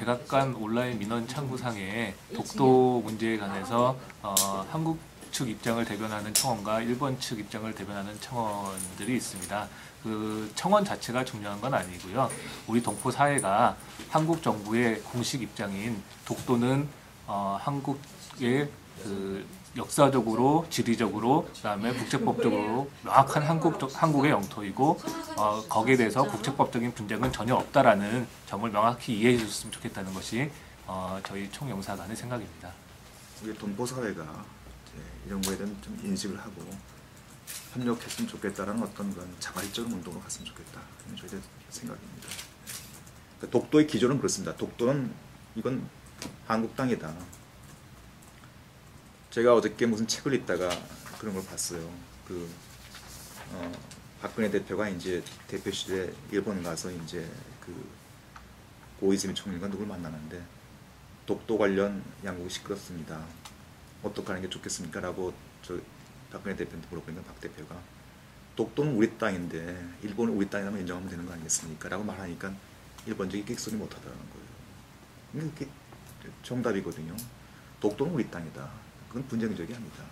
백악관 온라인 민원 창구상에 독도 문제에 관해서 어, 한국 측 입장을 대변하는 청원과 일본 측 입장을 대변하는 청원들이 있습니다. 그 청원 자체가 중요한 건 아니고요. 우리 동포 사회가 한국 정부의 공식 입장인 독도는 어, 한국의 그 역사적으로, 지리적으로, 그다음에 국제법적으로 명확한 한국 한국의 영토이고 어, 거기에 대해서 국제법적인 분쟁은 전혀 없다라는 점을 명확히 이해해 주셨으면 좋겠다는 것이 어, 저희 총영사관의 생각입니다. 우리 동포 사회가 이런 거에 대한 좀 인식을 하고 협력했으면 좋겠다라는 어떤 그런 자발적인 운동으로 갔으면 좋겠다. 이런 저희의 생각입니다. 그러니까 독도의 기조는 그렇습니다. 독도는 이건 한국 땅이다. 제가 어저께 무슨 책을 읽다가 그런 걸 봤어요. 그 어, 박근혜 대표가 이제 대표실에 일본 가서 이제 그 고이즈미 총리가 누굴 만나는데 독도 관련 양국이 시끄럽습니다. 어떻게 하는 게 좋겠습니까? 라고 저 박근혜 대표한테 물어보니까 박 대표가 독도는 우리 땅인데 일본은 우리 땅이라면 인정하면 되는 거 아니겠습니까? 라고 말하니까 일본 적이 끽소리 못 하더라는 거예요. 이게 정답이거든요. 독도는 우리 땅이다. 그건 분쟁적이 아니다.